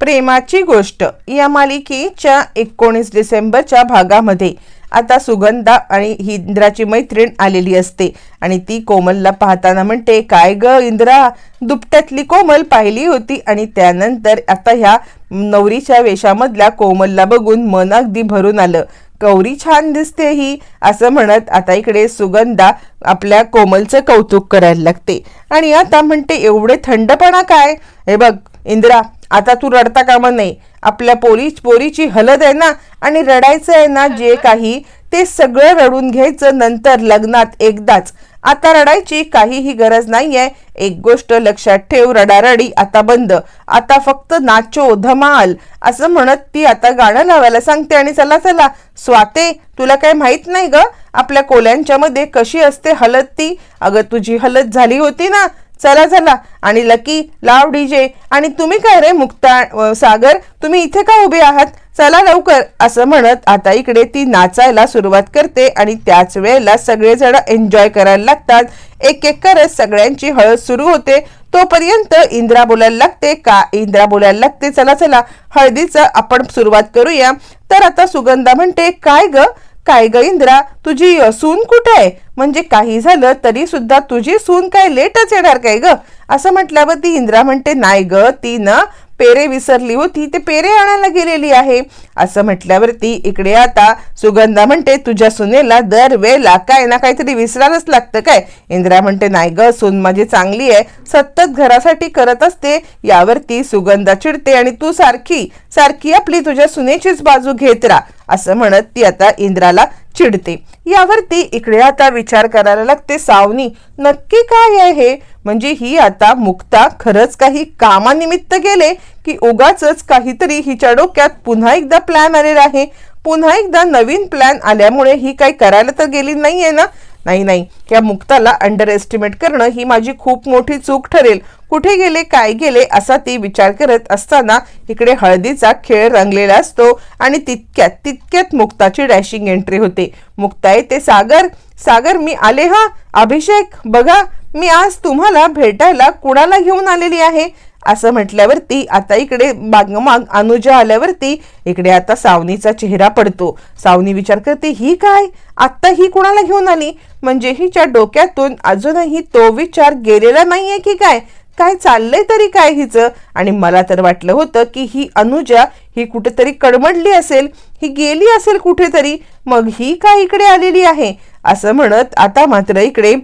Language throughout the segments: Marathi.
प्रेमाची गोष्ट. या मालिकेच्या एकोणीस डिसेंबरच्या भागामध्ये आता सुगंधा आणि ही इंद्राची मैत्रीण आलेली असते आणि ती कोमलला पाहताना म्हणते काय ग इंद्रा? दुपट्यातली कोमल पाहिली होती आणि त्यानंतर आता ह्या नवरीच्या वेशामधल्या कोमलला बघून मन अगदी भरून आलं. गौरी छान दिसते ही असं म्हणत आता इकडे सुगंधा आपल्या कोमलचं कौतुक करायला लागते. आणि आता म्हणते एवढे थंडपणा काय? हे बघ इंद्रा आता तू रडता कामा नाही आपल्या पोरी पोरीची हलद आहे ना आणि रडायचं आहे ना जे काही ते सगळं रडून घ्यायचं नंतर लग्नात एकदाच. आता रडायची काहीही गरज नाहीये. एक गोष्ट लक्षात ठेव रडारडी आता बंद. आता फक्त नाचो धमाल. असं म्हणत ती आता गाणं लावायला सांगते आणि चला चला. स्वाते तुला काय माहीत नाही ग? आपल्या कोल्यांच्या मध्ये कशी असते हलत ती? अगं तुझी हलत झाली होती ना. चला चला. आणि लकी लाव डीजे आणि तुम्ही काय रे मुक्ता सागर? तुम्ही इथे का उभे आहात? चला लवकर. असं म्हणत आता इकडे ती नाचायला सुरुवात करते आणि त्याच वेळेला सगळेजण एन्जॉय करायला लागतात. एक एक करत सगळ्यांची हळद सुरू होते. तोपर्यंत इंद्रा बोलायला लागते. का इंद्रा बोलायला लागते? चला चला. हळदीचं आपण सुरुवात करूया. तर आता सुगंधा म्हणते काय ग? काय ग इंद्रा तुझी सून कुठे आहे? म्हणजे काही झालं तरी सुद्धा तुझी सून काय लेटच येणार काय ग? असं म्हटल्यावर ती इंद्रा म्हणते नाही ग ती ना पेरे विसरली होती ते पेरे आणायला गेलेली आहे. असं म्हटल्यावरती इकडे आता सुगंधा म्हणते तुझ्या सुनेला दर वेळेला काय ना काहीतरी विसरायलाच लागतं काय? इंद्रा म्हणते नाही ग सून माझी चांगली आहे. सतत घरासाठी करत असते. यावरती सुगंधा चिडते आणि तू सारखी सारखी आपली तुझ्या सुनेचीच बाजू घेत राहा. असं म्हणत ती आता इंद्राला चिडते. यावरती इकडे आता विचार करायला लागते सावनी. नक्की काय आहे म्हणजे ही आता मुक्ता खरंच काही कामानिमित्त गेले की उगाच काहीतरी हिच्या डोक्यात पुन्हा एकदा प्लॅन आलेला आहे. पुन्हा एकदा नवीन प्लॅन आल्यामुळे ही काही करायला तर गेली नाहीये ना? नाही नाही. या मुक्ताला अंडर एस्टिमेट करणं ही माझी खूप मोठी चूक ठरेल. कुठे गेले काय गेले असा ती विचार करत असताना इकडे हळदीचा खेळ रंगलेला असतो आणि तितक्यात तितक्यात मुक्ताची डॅशिंग एंट्री होते. मुक्ता येते सागर सागर मी आले हा? अभिषेक बघा मी आज तुम्हाला भेटायला कुणाला घेऊन आलेली आहे? असं म्हटल्यावरती आता इकडे मागमाग अनुजा आल्यावरती इकडे आता सावनीचा चेहरा पडतो. सावनी विचार करते ही काय? आत्ता ही कुणाला घेऊन आली? म्हणजे हिच्या डोक्यातून अजूनही तो विचार गेलेला नाहीये की काय? काय चाललंय तरी काय हिचं? आणि मला तर वाटलं होतं की ही अनुजा ही कुठेतरी कडमडली असेल ही गेली असेल कुठेतरी मग ही काय इकडे आलेली आहे? असं म्हणत आता मात्र इकडे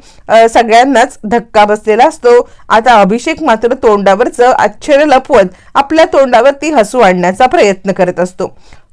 सगळ्यांनाच धक्का बसलेला असतो. आता अभिषेक मात्र तोंडावरचं आश्चर्य लपवत आपल्या तोंडावरती हसू आणण्याचा प्रयत्न करत असतो.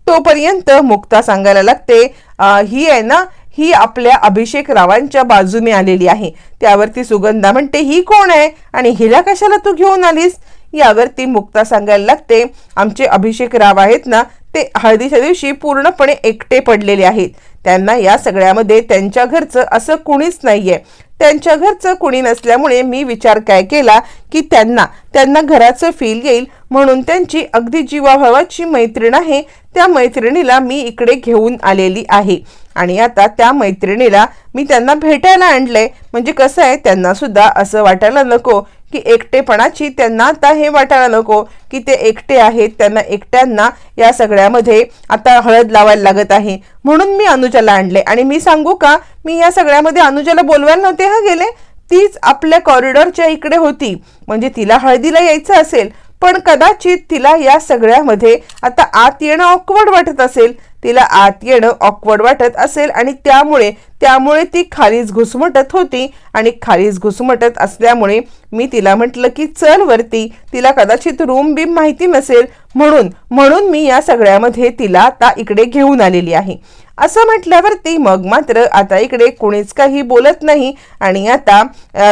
तोपर्यंत मुक्ता सांगायला लागते ही आहे ना ही आपल्या अभिषेक रावांच्या बाजूने आलेली आहे. त्यावरती सुगंधा म्हणते ही कोण आहे? आणि हिला कशाला तू घेऊन आलीस? यावरती मुक्ता सांगायला लागते आमचे अभिषेक राव आहेत ना ते हळदीच्या दिवशी पूर्णपणे एकटे पडलेले आहेत. त्यांना या सगळ्यामध्ये त्यांच्या घरचं असं कुणीच नाहीये. त्यांच्या घरचं कुणी नसल्यामुळे मी विचार काय केला की त्यांना त्यांना घराचं फील येईल म्हणून त्यांची अगदी जीवाभावाची मैत्रीण आहे त्या मैत्रिणीला मी इकडे घेऊन आलेली आहे. आणि आता त्या मैत्रिणीला मी त्यांना भेटायला आणलंय. म्हणजे कसं आहे त्यांना सुद्धा असं वाटायला नको की एकटेपणाची त्यांना आता हे वाटायला नको की ते एकटे आहेत त्यांना एकट्यांना या सगळ्यामध्ये आता हळद लावायला लागत आहे. म्हणून मी अनुजाला आणले. आणि मी सांगू का मी या सगळ्यामध्ये अनुजाला बोलवायला नव्हते हा गेले? तीच आपल्या कॉरिडॉरच्या इकडे होती. म्हणजे तिला हळदीला यायचं असेल पण कदाचित तिला या सगळ्यामध्ये आता आत येणं ऑकवर्ड वाटत असेल. तिला आत येणं ऑकवर्ड वाटत असेल आणि त्यामुळे त्यामुळे ती खालीच घुसमटत होती. आणि खालीच घुसमटत असल्यामुळे मी तिला म्हटलं की चल वरती तिला कदाचित रूम बीम माहिती नसेल. म्हणून म्हणून मी या सगळ्यामध्ये तिला आता इकडे घेऊन आलेली आहे. असं म्हटल्यावरती मग मात्र आता इकडे कोणीच काही बोलत नाही आणि आता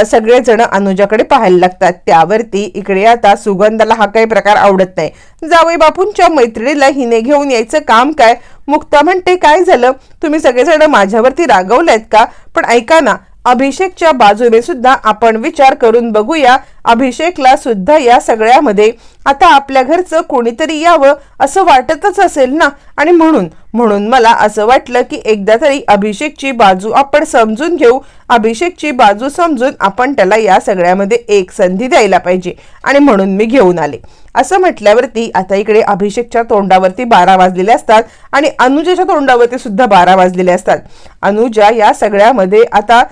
सगळेजण अनुजाकडे पाहायला लागतात. त्यावरती इकडे आता सुगंधाला हा काही प्रकार आवडत नाही. जावई बापूंच्या मैत्रिणीला हिने घेऊन यायचं काम काय? मुक्ता म्हणते काय झालं? तुम्ही सगळेजण माझ्यावरती रागवलेत का? पण ऐका ना अभिषेकच्या बाजूने सुद्धा आपण विचार करून बघूया. अभिषेकला सुद्धा या सगळ्यामध्ये आता आपल्या घरचं कोणीतरी यावं असं वाटतच असेल ना? आणि म्हणून म्हणून मला असं वाटलं की एकदा तरी अभिषेकची बाजू आपण समजून घेऊ. अभिषेकची बाजू समजून आपण त्याला या सगळ्यामध्ये एक संधी द्यायला पाहिजे आणि म्हणून मी घेऊन आले. असं म्हटल्यावरती आता इकडे अभिषेकच्या तोंडावरती बारा वाजलेले असतात आणि अनुजाच्या तोंडावरती सुद्धा बारा वाजलेले असतात. अनुजा या सगळ्यामध्ये आता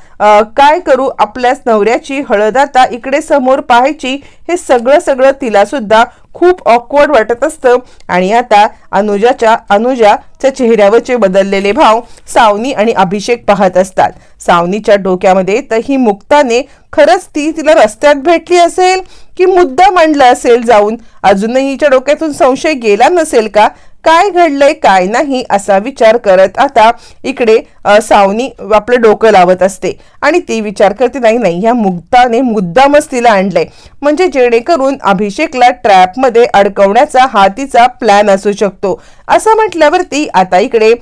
काय करू? आपल्याच नवऱ्याची हळद आता इकडे समोर पाहायची. हे सगळं सगळं तिला सुद्धा खूप ऑकवर्ड वाटत असतं. आणि आता अनुजाच्या अनुजाच्या चेहऱ्यावरचे बदललेले भाव सावनी आणि अभिषेक पाहत असतात. सावनीच्या डोक्यामध्ये तर ही मुक्ताने खरंच ती तिला रस्त्यात भेटली असेल की मुद्दा मांडला असेल जाऊन? अजूनही हिच्या डोक्यातून संशय गेला नसेल का? काय घडलंय काय नाही असा विचार करत आता इकडे सावनी आपलं डोकं लावत असते. आणि ती विचार करते नाही नाही ह्या मुक्ताने मुद्दामच तिला आणलंय. म्हणजे जेणेकरून अभिषेकला ट्रॅपमध्ये अडकवण्याचा हा तिचा प्लॅन असू शकतो. असं म्हटल्यावरती आता इकडे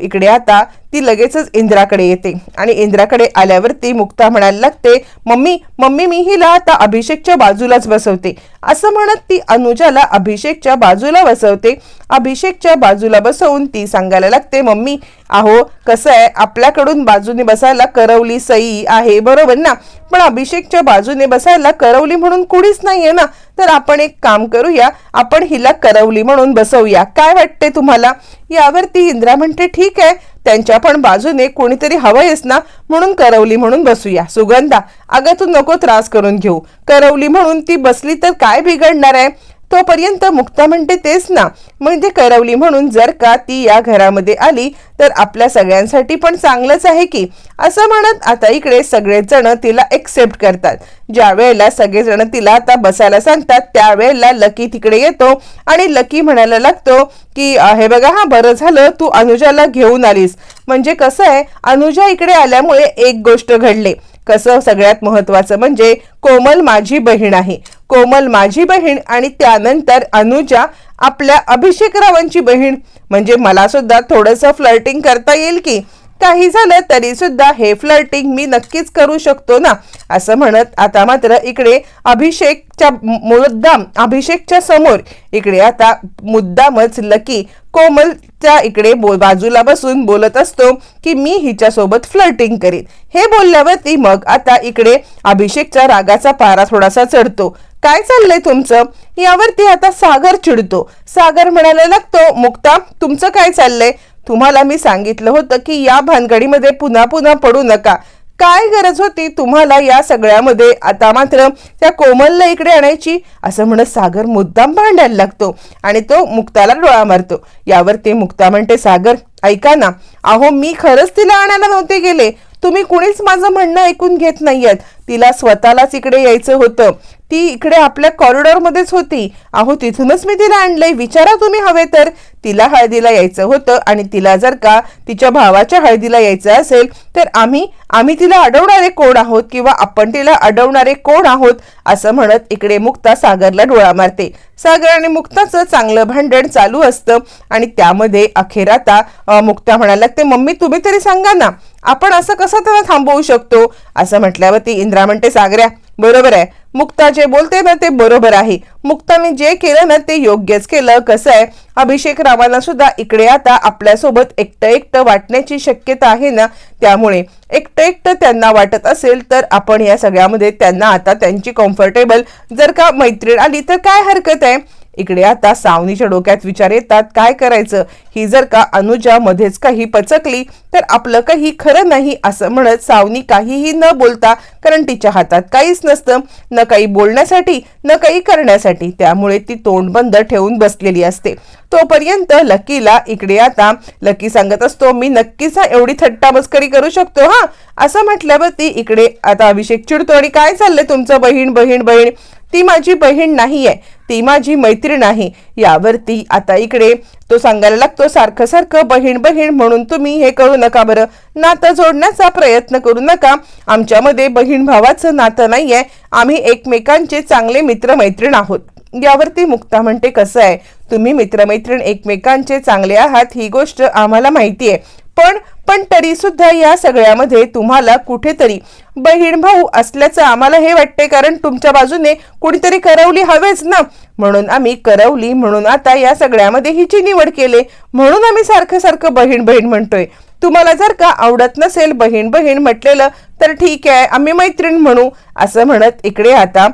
इकडे आता ती लगेचच इंद्राकडे येते. आणि इंद्राकडे आल्यावरती मुक्ता म्हणायला लागते मम्मी मम्मी मी हिला आता अभिषेकच्या बाजूलाच बसवते. असं म्हणत ती अनुजाला अभिषेकच्या बाजूला बसवते. अभिषेकच्या बाजूला बसवून ती सांगायला लागते मम्मी अहो कसं आहे आपल्याकडून बाजूने बसायला करवली सई आहे बरोबर ना? पण अभिषेकच्या बाजूने बसायला करवली म्हणून कुणीच नाहीये ना? तर आपण एक काम करूया आपण हिला करवली म्हणून बसवूया. काय वाटते तुम्हाला? यावरती इंद्रा म्हणते ठीक आहे त्यांच्या पण बाजूने कोणीतरी हवंयस ना? म्हणून करवली म्हणून बसूया. सुगंधा अगं तू नको त्रास करून घेऊ. करवली म्हणून ती बसली तर काय बिघडणार आहे? तोपर्यंत मुक्ता म्हणते तेच ना म्हणजे करवली म्हणून जर का ती या घरामध्ये आली तर आपल्या सगळ्यांसाठी पण चांगलंच आहे की. असं म्हणत आता इकडे सगळेजण तिला एक्सेप्ट करतात. ज्या वेळेला सगळेजण तिला आता बसायला सांगतात त्यावेळेला लकी तिकडे येतो आणि लकी म्हणायला लागतो की हे बघा हा बरं झालं तू अनुजाला घेऊन आलीस. म्हणजे कसं आहे अनुजा इकडे आल्यामुळे एक गोष्ट घडले. कसं सगळ्यात महत्वाचं म्हणजे कोमल माझी बहीण आहे. कोमल माझी बहीण आणि त्यानंतर अनुजा आपल्या अभिषेकरावांची बहीण. म्हणजे मला सुद्धा थोडंसं फ्लर्टिंग करता येईल की? काही झालं तरी सुद्धा हे फ्लर्टिंग मी नक्कीच करू शकतो ना? असं म्हणत आता मात्र इकडे अभिषेकच्या मुद्दाम अभिषेकच्या समोर इकडे आता मुद्दामच लकी कोमलच्या इकडे बो बाजूला बसून बोलत असतो की मी हिच्यासोबत फ्लर्टिंग करीन. हे बोलल्यावरती मग आता इकडे अभिषेकच्या रागाचा पारा थोडासा चढतो. काय चाललंय तुमचं? यावरती आता सागर चिडतो. सागर म्हणायला लागतो मुक्ता तुमचं काय चाललंय? तुम्हाला मी सांगितलं होतं की या भानगडीमध्ये पुन्हा पुन्हा पडू नका. काय गरज होती तुम्हाला या सगळ्यामध्ये? आता मात्र त्या कोमलला इकडे आणायची? असं म्हणत सागर मुद्दाम भांडायला लागतो आणि तो मुक्ताला डोळा मारतो. यावर ते मुक्ता म्हणते सागर ऐका ना. अहो मी खरंच तिला आणायला नव्हते गेले. तुम्ही कुणीच माझं म्हणणं ऐकून घेत नाहीयेत. तिला स्वतःलाच इकडे यायचं होतं. ती इकडे आपल्या कॉरिडॉरमध्येच होती. अहो तिथूनच मी तिला आणलंय. विचारा तुम्ही हवे तर. तिला हळदीला यायचं होतं आणि तिला जर का तिच्या भावाच्या हळदीला यायचं असेल तर आम्ही आम्ही तिला अडवणारे कोण आहोत किंवा आपण तिला अडवणारे कोण आहोत असं म्हणत इकडे मुक्ता सागरला डोळा मारते. सागर आणि मुक्ताचं चांगलं भांडण चालू असतं आणि त्यामध्ये अखेर आता मुक्ता म्हणायला लागते मम्मी तुम्ही तरी सांगा ना आपण असं कसं त्याला थांबवू शकतो? असं म्हटल्यावरती इंद्रा म्हणते सागऱ्या बरोबर आहे. मुक्ता जे बोलते ना ते बरोबर आहे. मुक्ताने जे केलं ना ते योग्यच केलं. कसं आहे? अभिषेक रावांना सुद्धा इकडे आता आपल्यासोबत एकटं एकटं वाटण्याची शक्यता आहे ना त्यामुळे. एकटं एकटं त्यांना वाटत असेल तर आपण या सगळ्यामध्ये त्यांना आता त्यांची कम्फर्टेबल जर का मैत्रीण आली तर काय हरकत आहे? इकडे आता सावनीच्या डोक्यात विचार येतात काय करायचं? ही जर का अनुजा मध्येच काही पचकली तर आपलं काही खरं नाही असं म्हणत सावनी काहीही न बोलता कारण तिच्या हातात काहीच नसतं. न काही बोलण्यासाठी न काही करण्यासाठी त्यामुळे ती तोंड बंद ठेवून बसलेली असते. तोपर्यंत लकीला इकडे आता लकी सांगत असतो मी नक्कीच हा एवढी थट्टा मस्करी करू शकतो हा असं म्हटल्यावरती इकडे आता अभिषेक चिडतो आणि काय चाललंय तुमचं बहीण बहीण बहीण? ती माझी बहीण नाही आहे ती माझी मैत्रीण आहे. यावरती आता इकडे तो सांगायला लागतो सारखं सारखं बहीण बहीण म्हणून तुम्ही हे करू नका बरं. नातं जोडण्याचा प्रयत्न करू नका. आमच्यामध्ये बहीण भावाचं नातं नाहीये. आम्ही एकमेकांचे चांगले मित्र मैत्रीण आहोत. यावरती मुक्ता म्हणते कसं आहे? तुम्ही मित्रमैत्रीण एकमेकांचे चांगले आहात ही गोष्ट आम्हाला माहिती आहे पण पण तरी सुद्धा या सगळ्यामध्ये तुम्हाला कुठेतरी बहीण भाऊ असल्याचं आम्हाला हे वाटते कारण तुमच्या बाजूने कुणीतरी करवली हवेच ना? म्हणून आम्ही करवली म्हणून आता या सगळ्यामध्ये हिची निवड केले. म्हणून आम्ही सारखं सारखं बहीण बहीण म्हणतोय. तुम्हाला जर का आवडत नसेल बहीण बहीण म्हटलेलं तर ठीक आहे आम्ही मैत्रीण म्हणू असं म्हणत इकडे आता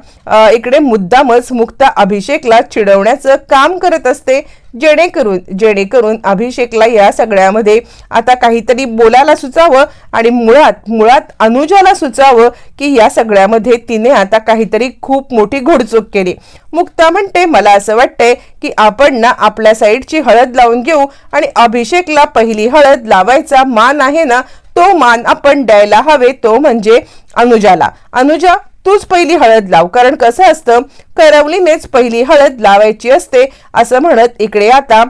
इकडे मुद्दामच मुक्ता अभिषेकला चिडवण्याचं काम करत असते. जेणेकरून जेणेकरून अभिषेकला या सगळ्यामध्ये आता काहीतरी बोलायला सुचावं आणि मुळात मुळात अनुजाला सुचावं की या सगळ्यामध्ये तिने आता काहीतरी खूप मोठी घोडचूक केली. मुक्ता म्हणते मला असं वाटतंय की आपण ना आपल्या साईडची हळद लावून घेऊ आणि अभिषेकला पहिली हळद लावायचा मान आहे ना तो मान आपण द्यायला हवे तो म्हणजे अनुजाला. अनुजा तूच पहिली हळद लाव कारण कसं असतं करवलीनेच पहिली हळद लावायची असते असं म्हणत इकडे आता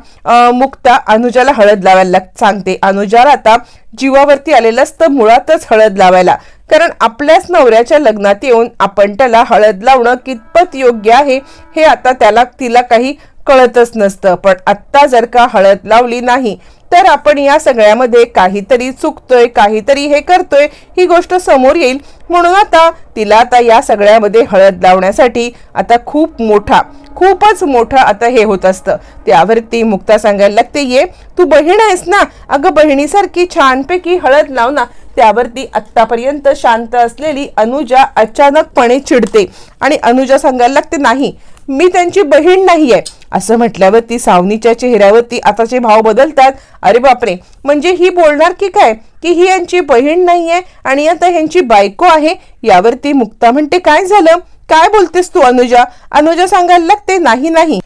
मुक्ता अनुजाला हळद लावायला सांगते. अनुजाला आता जीवावरती आलेलं असतं मुळातच हळद लावायला. कारण आपल्याच नवऱ्याच्या लग्नात येऊन आपण त्याला हळद लावणं कितपत योग्य आहे हे आता त्याला तिला काही कळतच नसतं. पण आत्ता जर का हळद लावली नाही तर आपण या सगळ्यामध्ये काहीतरी चुकतोय काहीतरी हे करतोय ही गोष्ट समोर येईल. म्हणून आता तिला आता या सगळ्यामध्ये हळद लावण्यासाठी आता खूप मोठा खूपच मोठं आता हे होत असतं. त्यावरती मुक्ता सांगायला लागते ये तू बहीण आहेस ना? अगं बहिणीसारखी छानपैकी हळद लाव ना. त्यावरती आत्तापर्यंत शांत असलेली अनुजा अचानकपणे चिडते. आणि अनुजा सांगायला लागते नाही मी त्यांची बहीण नाहीये. असं म्हटल्यावर ती सावनीच्या चेहऱ्यावरती आताचे भाव बदलतात. अरे बापरे! म्हणजे ही बोलणार की काय? की ही यांची बहीण नाहीये आणि आता ह्यांची बायको आहे? यावरती मुक्ता म्हणते काय झालं? काय बोलतेस तू अनुजा? अनुजा सांगायला लागते नाही नाही.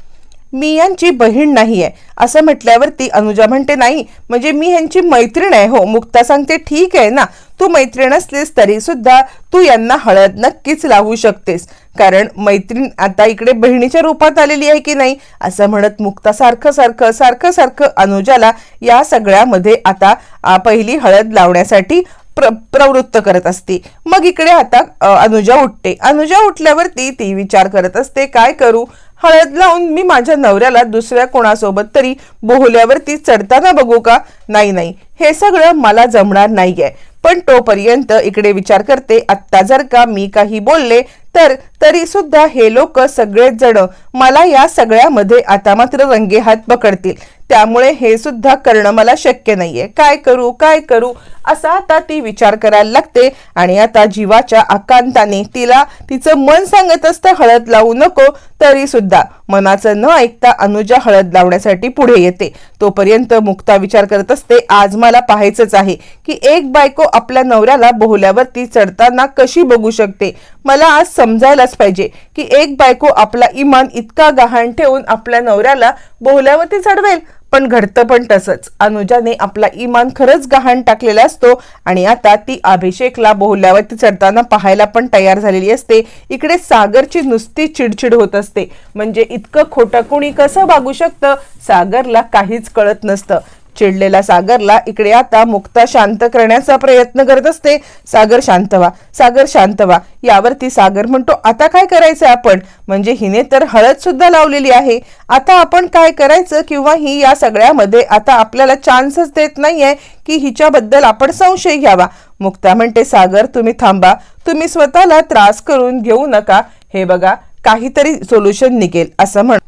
मी यांची बहीण नाही आहे असं म्हटल्यावरती अनुजा म्हणते नाही म्हणजे मी ह्यांची मैत्रीण आहे. हो मुक्ता सांगते ठीक आहे ना. तू मैत्रीण असलीस तरी सुद्धा तू यांना हळद नक्कीच लावू शकतेस. कारण मैत्रीण आता इकडे बहिणीच्या रूपात आलेली आहे की नाही? असं म्हणत मुक्ता सारखं सारखं सारखं सारखं अनुजाला या सगळ्यामध्ये आता आ, पहिली हळद लावण्यासाठी प्र प्रवृत्त करत असते. मग इकडे आता अनुजा उठते. अनुजा उठल्यावरती ती विचार करत असते काय करू? हळद लावून मी माझ्या नवऱ्याला दुसऱ्या कोणासोबत तरी बोहल्यावरती चढताना बघू का? नाही नाही. हे सगळं मला जमणार नाहीये. पण तोपर्यंत इकडे विचार करते आत्ता जर का मी काही बोलले तर तरी सुद्धा हे लोक सगळेच जण मला या सगळ्यामध्ये आता मात्र रंगे हात पकडतील. त्यामुळे हे सुद्धा करणं मला शक्य नाहीये. काय करू काय करू? असा आता ती विचार करायला लागते आणि आता जीवाच्या आकांताने तिला तिचं मन सांगत असतं हळद लावू नको. तरी सुद्धा मनाचं न ऐकता अनुजा हळद लावण्यासाठी पुढे येते. तोपर्यंत मुक्ता विचार करत असते आज मला पाहायचंच आहे की एक बायको आपल्या नवऱ्याला बोहल्यावरती चढताना कशी बघू शकते? मला आज समजायलाच पाहिजे की एक बायको आपला इमान इतका गहाण ठेवून आपल्या नवऱ्याला बोहल्यावरती चढवेल पण घडतं पण तसंच. अनुजाने आपला इमान खरंच गहाण टाकलेला असतो आणि आता ती अभिषेकला बोहल्यावरती चढताना पाहायला पण तयार झालेली असते. इकडे सागरची नुसती चिडचिड होत असते. म्हणजे इतकं खोटं कुणी कसं वागू शकतं? सागरला काहीच कळत नसतं. चिडलेला सागरला इकडे आता मुक्ता शांत करण्याचा प्रयत्न करत असते. सागर शांत व्हा सागर शांत व्हा. यावरती सागर म्हणतो आता काय करायचं आपण? म्हणजे हिने तर हळद सुद्धा लावलेली आहे. आता आपण काय करायचं किंवा ही या सगळ्यामध्ये आता आपल्याला चान्सच देत नाहीये की हिच्याबद्दल आपण संशय घ्यावा. मुक्ता म्हणते सागर तुम्ही थांबा. तुम्ही स्वतःला त्रास करून घेऊ नका. हे बघा काहीतरी सोल्युशन निघेल असं म्हण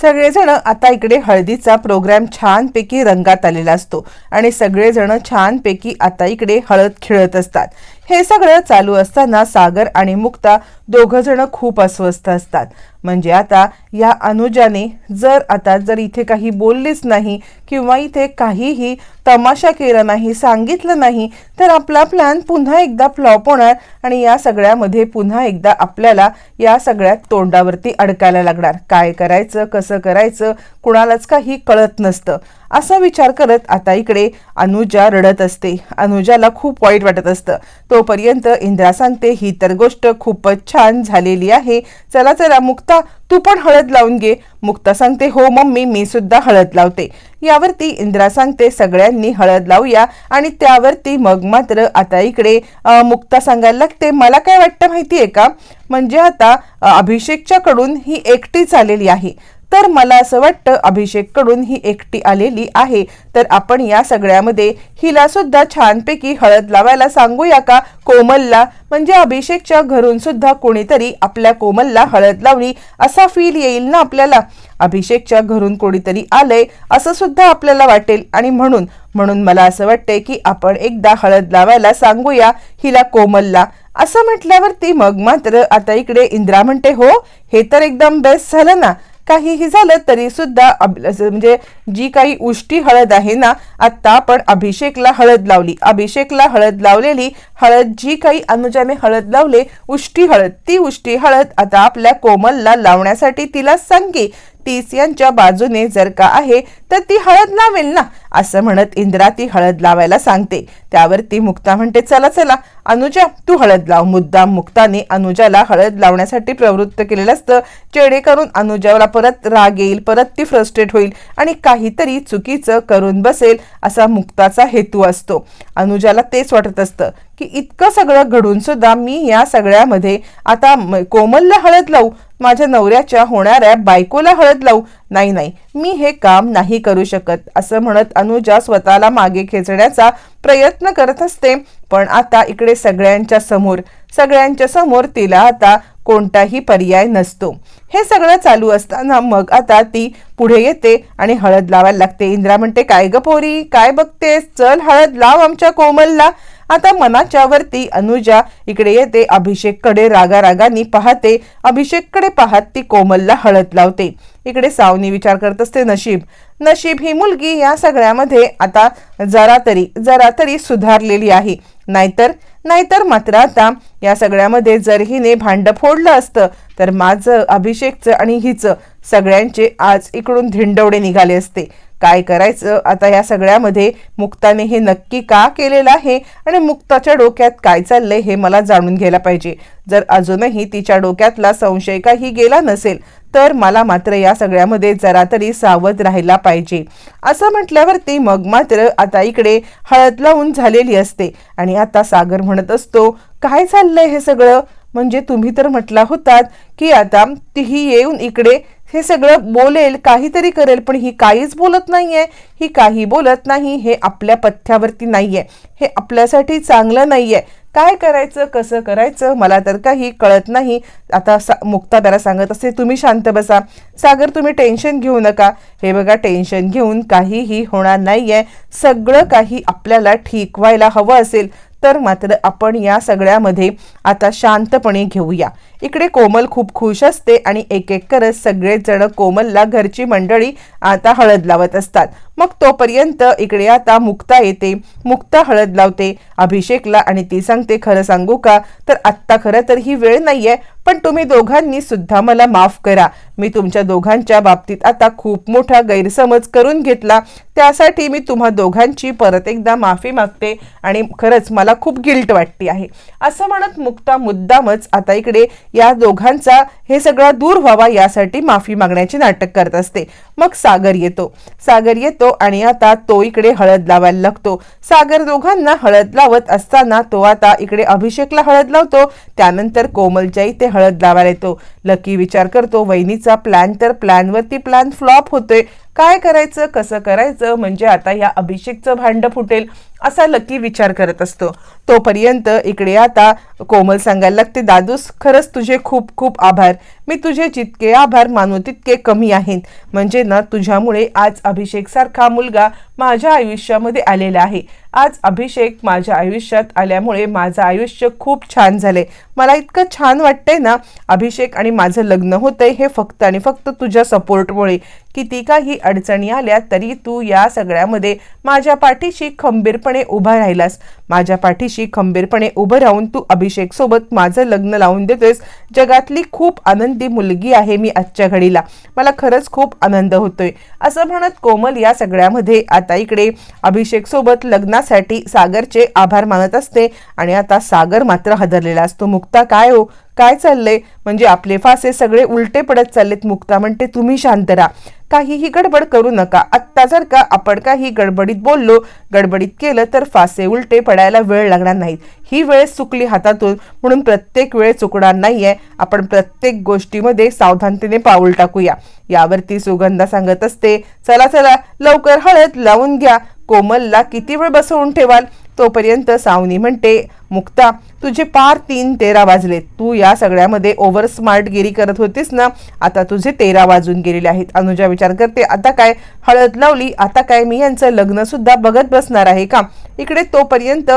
सगळेजण आता इकडे हळदीचा प्रोग्राम छानपैकी रंगात आलेला असतो. आणि सगळेजण छानपैकी आता इकडे हळद खेळत असतात. हे सगळं चालू असताना सागर आणि मुक्ता दोघंजणं जण खूप अस्वस्थ असतात. म्हणजे आता या अनुजाने जर आता जर इथे काही बोललीच नाही किंवा इथे काहीही तमाशा केला नाही सांगितलं नाही तर आपला प्लॅन पुन्हा एकदा फ्लॉप होणार आणि या सगळ्यामध्ये पुन्हा एकदा आपल्याला या सगळ्यात तोंडावरती अडकायला लागणार. काय करायचं कसं करायचं कुणालाच काही कळत नसतं. असा विचार करत आता इकडे अनुजा रडत असते. अनुजाला खूप वाईट वाटत असतं. तोपर्यंत इंद्रा सांगते ही तर गोष्ट खूपच छान झालेली आहे. चला चला मुक्ता तू पण हळद लावून घे. मुक्ता सांगते हो मम्मी मी सुद्धा हळद लावते. यावरती इंद्रा सांगते सगळ्यांनी हळद लावूया. आणि त्यावरती मग मात्र आता इकडे मुक्ता सांगायला लागते मला काय वाटतं माहिती आहे का? म्हणजे आता अभिषेकच्याकडून ही एकटीच आलेली आहे. तर मला असं वाटतं अभिषेककडून ही एकटी आलेली आहे. तर आपण या सगळ्यामध्ये हिला सुद्धा छानपैकी हळद लावायला सांगूया का? कोमलला. म्हणजे अभिषेकच्या घरून सुद्धा कोणीतरी आपल्या कोमलला हळद लावली असा फील येईल ना आपल्याला. अभिषेकच्या घरून कोणीतरी आलंय असं सुद्धा आपल्याला वाटेल. आणि म्हणून म्हणून मला असं वाटतंय की आपण एकदा हळद लावायला सांगूया हिला कोमलला. असं म्हटल्यावरती मग मात्र आता इकडे इंद्रा म्हणते हो हे तर एकदम बेस्ट झालं ना. काहीही झालं तरी सुद्धा म्हणजे जी काही उष्टी हळद आहे ना आता आपण अभिषेकला हळद लावली. अभिषेकला हळद लावलेली हळद जी काही अनुजाने हळद लावले उष्टी हळद ती उष्टी हळद आता आपल्या कोमलला लावण्यासाठी तिला सांगे. तीस यांच्या बाजूने जर का आहे तर ती हळद लावेल ना असं म्हणत इंद्रा ती हळद लावायला सांगते. त्यावर ती मुक्ता म्हणते चला चला अनुजा तू हळद लाव. मुद्दाम मुक्ताने अनुजाला हळद लावण्यासाठी प्रवृत्त केलेलं असतं. जेणेकरून अनुजाला परत राग येईल परत ती फ्रस्ट्रेट होईल आणि काहीतरी चुकीचं करून बसेल असा मुक्ताचा हेतू असतो. अनुजाला तेच वाटत असतं की इतकं सगळं घडून सुद्धा मी या सगळ्यामध्ये आता कोमलला हळद लावू माझ्या नवऱ्याच्या होणाऱ्या बायकोला हळद लावू. नाही नाही मी हे काम नाही करू शकत असं म्हणत अनुजा स्वतःला मागे खेचण्याचा प्रयत्न करत असते. पण आता इकडे सगळ्यांच्या समोर सगळ्यांच्या समोर तिला आता कोणताही पर्याय नसतो. हे सगळं चालू असताना मग आता ती पुढे येते आणि हळद लावायला लागते. इंद्रा म्हणते काय ग पोरी? काय बघतेस? चल हळद लाव आमच्या कोमलला. आता मनाच्या वरती अनुजा इकडे येते अभिषेककडे रागारागानी पाहते अभिषेककडे पाहत ती कोमलला हळद लावते. इकडे सावनी विचार करत असते नशीब. नशीब ही मुलगी या सगळ्यामध्ये आता जरा तरी जरा तरी सुधारलेली आहे. नाहीतर नाहीतर मात्र आता या सगळ्यामध्ये जर हिने भांड फोडलं असतं तर माझं अभिषेकचं आणि हिचं सगळ्यांचे आज इकडून धिंडवडे निघाले असते. काय करायचं? आता या सगळ्यामध्ये मुक्ताने हे नक्की का केलेलं आहे? आणि मुक्ताच्या डोक्यात काय चाललंय हे मला जाणून घ्यायला पाहिजे. जर अजूनही तिच्या डोक्यातला संशय काही गेला नसेल तर मला मात्र या सगळ्यामध्ये जरा तरी सावध राहायला पाहिजे. असं म्हटल्यावरती मग मात्र आता इकडे हळद लावून झालेली असते. आणि आता सागर म्हणत असतो काय चाललंय हे सगळं? म्हणजे तुम्ही तर म्हटला होतात की आता तीही येऊन इकडे हे सगळं बोलेल काहीतरी करेल पण ही काहीच बोलत नाहीये. ही काही बोलत नाही हे आपल्या पथ्यावरती नाहीये. हे आपल्यासाठी चांगलं नाहीये. काय करायचं कसं करायचं मला तर काही कळत नाही. आता सा मुक्तादारा सांगत असते तुम्ही शांत बसा. सागर तुम्ही टेन्शन घेऊ नका. हे बघा टेन्शन घेऊन काहीही होणार नाही आहे सगळं काही आपल्याला ठीक व्हायला हवं असेल तर मात्र आपण या सगळ्यामध्ये आता शांतपणे घेऊया. इकडे कोमल खूप खुश असते आणि एक एक करत सगळेच जण कोमलला घरची मंडळी आता हळद लावत असतात. मग तोपर्यंत इकडे आता मुक्ता येते. मुक्ता हळद लावते अभिषेकला आणि ती सांगते खरं सांगू का? तर आत्ता खरं तर ही वेळ नाहीये पण तुम्ही दोघांनी सुद्धा मला माफ करा. मी तुमच्या दोघांच्या बाबतीत आता खूप मोठा गैरसमज करून घेतला. त्यासाठी मी तुम्हा दोघांची परत एकदा माफी मागते आणि खरंच मला खूप गिल्ट वाटते आहे. असं म्हणत मुक्ता मुद्दामच आता इकडे या दोघांचा हे सगळं दूर व्हावा यासाठी माफी मागण्याचे नाटक करत असते. मग सागर येतो. सागर येतो आणि आता तो इकडे हळद लावायला लागतो. सागर दोघांना हळद लावत असताना तो आता इकडे अभिषेकला हळद लावतो. त्यानंतर कोमलच्या इथे हळद लावायला येतो. लकी विचार करतो वहिनीचा प्लॅन तर प्लॅनवरती प्लॅन फ्लॉप होतोय. काय करायचं कसं करायचं? म्हणजे आता या अभिषेकचं भांड फुटेल असा लकी विचार करत असतो. तोपर्यंत इकडे आता कोमल सांगायला लागते दादूस खरंच तुझे खूप खूप आभार. मी तुझे जितके आभार मानू तितके कमी आहेत. म्हणजे ना तुझ्यामुळे आज अभिषेक सारखा मुलगा माझ्या आयुष्यामध्ये आलेला आहे. आज अभिषेक माझ्या आयुष्यात आल्यामुळे माझं आयुष्य खूप छान झालंय. मला इतकं छान वाटतंय ना अभिषेक आणि माझं लग्न होतंय हे फक्त आणि फक्त तुझ्या सपोर्टमुळे. किती काही अडचणी आल्या तरी तू या सगळ्यामध्ये माझ्या पाठीशी खंबीरपणे उभा राहिलास. माझ्या पाठीशी खंबीरपणे उभं राहून तू अभिषेकसोबत माझं लग्न लावून देतोयस. जगातली खूप आनंदी मुलगी आहे मी आजच्या घडीला. मला खरंच खूप आनंद होतोय. असं म्हणत कोमल या सगळ्यामध्ये आता इकडे अभिषेक सोबत लग्नासाठी सागरचे आभार मानत असते आणि आता सागर मात्र हदरलेला असतो. मुक्ता काय हो? काय चाललंय? म्हणजे आपले फासे सगळे उलटे पडत चाललेत मुक्ता म्हणते तुम्ही शांत राहा. काहीही गडबड करू नका. आत्ता जर का आपण काही गडबडीत बोललो गडबडीत केलं तर फासे उलटे पडायला वेळ लागणार नाहीत ही वेळ चुकली हातातून म्हणून प्रत्येक वेळ चुकणार नाहीये. आपण प्रत्येक गोष्टीमध्ये सावधानतेने पाऊल टाकूया. यावरती सुगंधा सांगत असते चला चला लवकर हळद लावून घ्या. कोमलला किती वेळ बसवून ठेवाल? तोपर्यंत सावनी म्हणते मुक्ता तुझे पार तीन तेरा वाजले. तू या सगळ्यामध्ये ओव्हर स्मार्टगिरी करत होतीस ना? आता तुझे तेरा वाजून गेलेले आहेत. अनुजा विचार करते आता काय हळद लावली? आता काय मी यांचं लग्न सुद्धा बघत बसणार आहे का? इकडे तोपर्यंत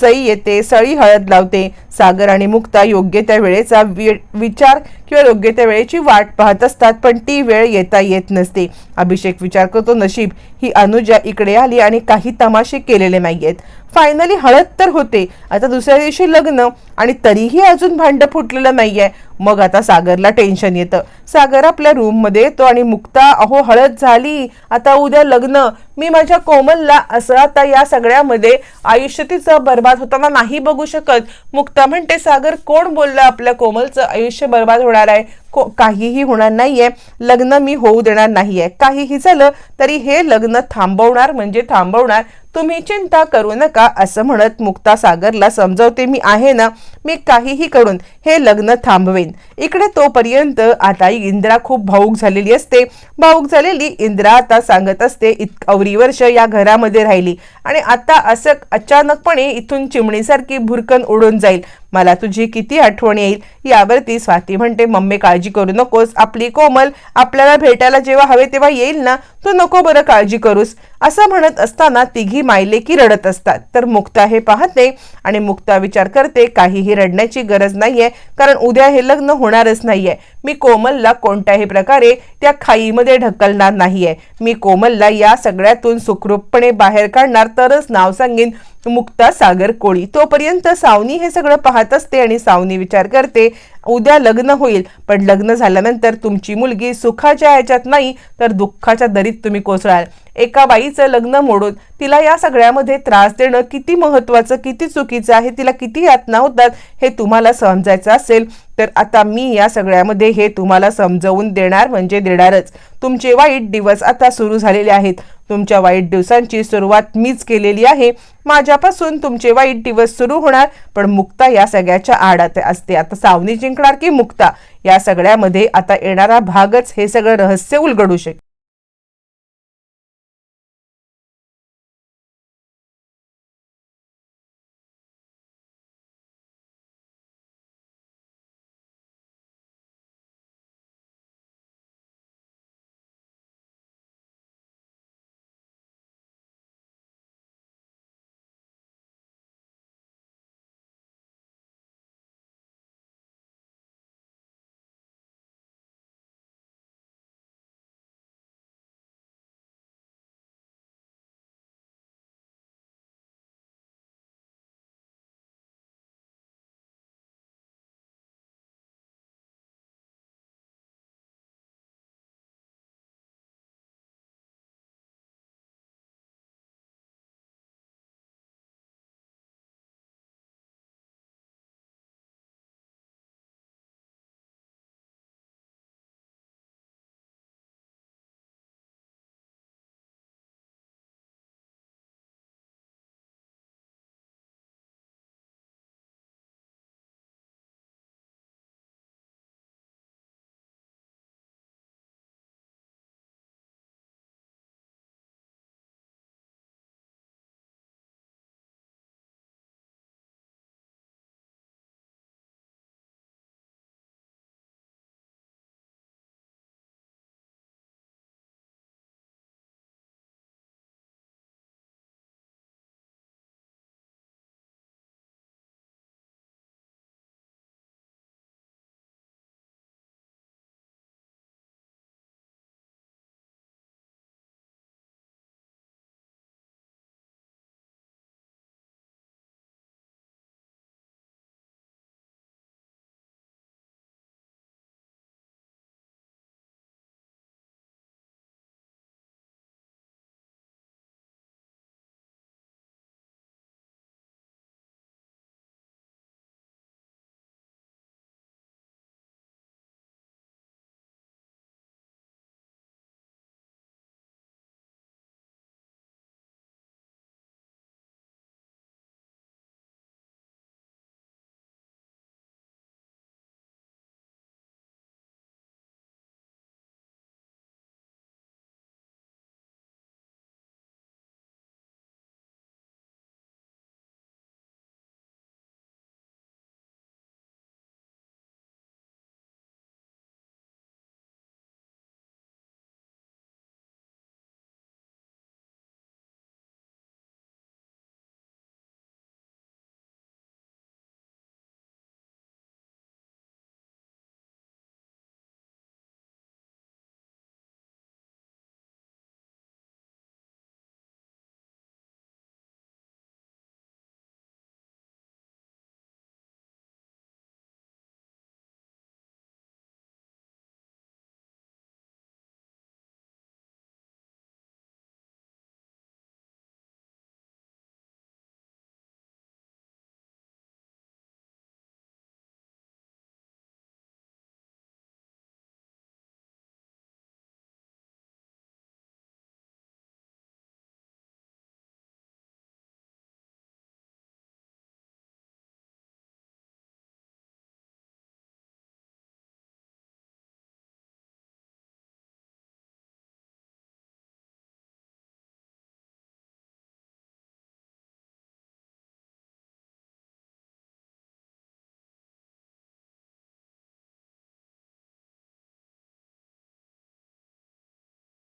सई येते सळी हळद लावते. सागर आणि मुक्ता योग्य त्या वेळेचा वि- विचार किंवा योग्य त्या वेळेची वाट पाहत असतात पण ती वेळ येता येत नसते. अभिषेक विचार करतो नशीब ही अनुजा इकडे आली आणि काही तमाशे केलेले नाहीयेत. फायनली हळद तर होते. आता दुसऱ्या दिवशी लग्न आणि तरीही अजून भांडं फुटलेलं नाहीये. मग आता सागरला टेन्शन येतं. सागर आपल्या रूममध्ये येतो आणि मुक्ता अहो हळद झाली. आता उद्या लग्न. मी माझ्या कोमलला असं आता या सगळ्यामध्ये आयुष्य तिचं बर्बाद होताना नाही बघू शकत. मुक्ता म्हणते सागर कोण बोललं आपल्या कोमलचं आयुष्य बर्बाद होणार आहे? को काहीही होणार नाहीये. लग्न मी होऊ देणार नाहीये. काहीही झालं तरी हे लग्न थांबवणार म्हणजे थांबवणार तुम्ही चिंता करू नका असं म्हणत मुक्ता सागरला समजवते मी आहे ना मी काहीही करून हे लग्न थांबवेन. इकडे तोपर्यंत आता इंद्रा खूप भाऊक झालेली असते. भाऊक झालेली इंद्रा आता सांगत असते इत अवरी वर्ष या घरामध्ये राहिली आणि आता असं अचानकपणे इथून चिमणीसारखी भुरकन उडून जाईल. मला तुझी किती आठवण येईल? यावरती स्वाती म्हणते मम्मी काळजी करू नकोस. आपली कोमल आपल्याला भेटायला जेव्हा हवे तेव्हा येईल ना? तू नको बरं काळजी करूस. असं म्हणत असताना तिघी मायलेकी रडत असतात. तर मुक्ता हे पाहते आणि मुक्ता विचार करते काहीही रडण्याची गरज नाहीये कारण उद्या हे लग्न होणारच नाहीये. मी कोमलला कोणत्याही प्रकारे त्या खाईमध्ये ढकलणार नाहीये. मी कोमलला या सगळ्यातून सुखरूपपणे बाहेर काढणार तरच नाव सांगेन मुक्ता सागर कोळी. तोपर्यंत सावनी हे सगळं पाहत असते आणि सावनी विचार करते उद्या लग्न होईल. पण लग्न झाल्यानंतर तुमची मुलगी सुखाच्या ह्याच्यात नाही तर दुःखाच्या दरीत तुम्ही कोसळाल. एका बाईचं लग्न मोडून तिला या सगळ्यामध्ये त्रास देणं किती महत्वाचं किती चुकीचं आहे तिला किती यातना होतात हे तुम्हाला समजायचं असेल तर आता मी या सगळ्यामध्ये हे तुम्हाला समजवून देणार म्हणजे देणारच. तुमचे वाईट दिवस आता सुरू झालेले आहेत. तुमच्या वाईट दिवसांची सुरुवात मीच केलेली आहे. माझ्यापासून तुमचे वाईट दिवस सुरू होणार पण मुक्ता या सगळ्याच्या आडात असते. आता सावनी जिंकणार की मुक्ता? या सगळ्यामध्ये आता येणारा भागच हे सगळं रहस्य उलगडू शकेल.